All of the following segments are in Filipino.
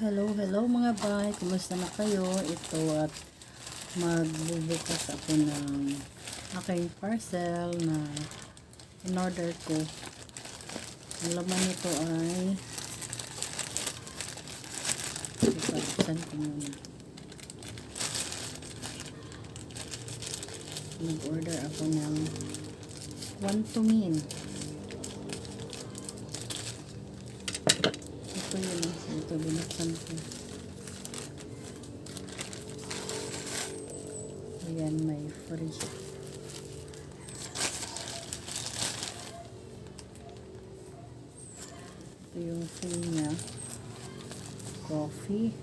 hello, hello mga bay. Kumusta na kayo? Ito at magbubukas ako ng aking parcel na in-order ko. Ang laman nito ay ipagsan ko muna. Nag-order ako ng Quantumin. Ito yun. Ito, binuksan ko. Ayan, may free. Ito yung free niya. Coffee.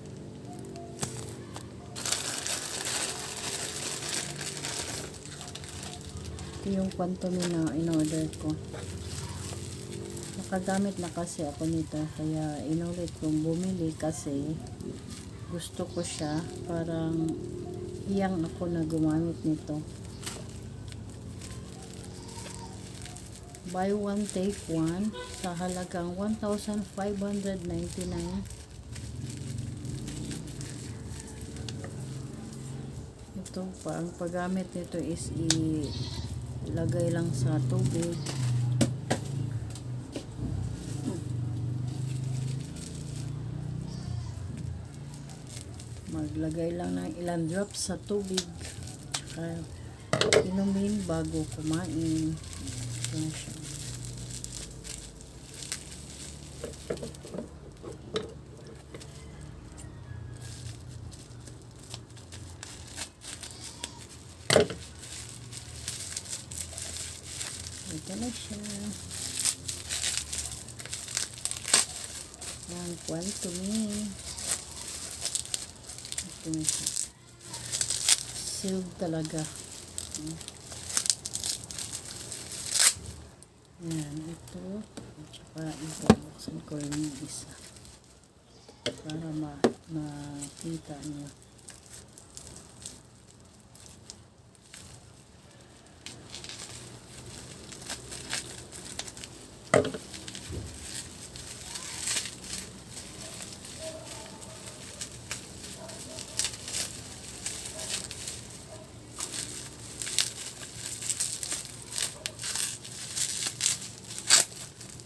Ito yung quantum na in-order ko nakagamit na kasi ako nito. Kaya inulit kong bumili kasi gusto ko siya. Parang iyang ako na gumamit nito. Buy one take one. Sa halagang 1,599 ito pa ang paggamit nito is ilagay lang sa tubig maglagay lang ng ilang drops sa tubig. Tsaka inumin bago kumain. Ito na siya. Ito na siya. Yan kwento me ito na siya. Sealed talaga. Yan, ito. At saka ibabuksan ko yung isa. Para ma makita niyo.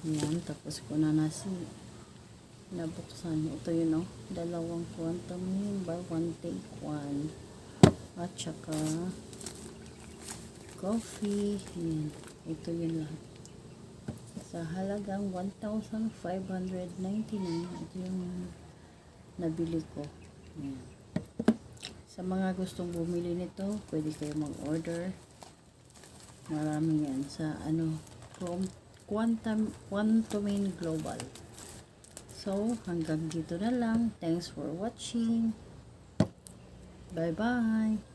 Yan, tapos ko na nasi nabuksan. Ito yun, oh. Dalawang quantum by one take one. At saka coffee. Yan. Ito yun lang. Sa halagang 1,599. Ito yung nabili ko. Yan. Sa mga gustong bumili nito, pwede kayo mag-order. Marami yan sa ano, from Quantum, Quantumin Global. So, hanggang dito na lang. Thanks for watching. Bye-bye.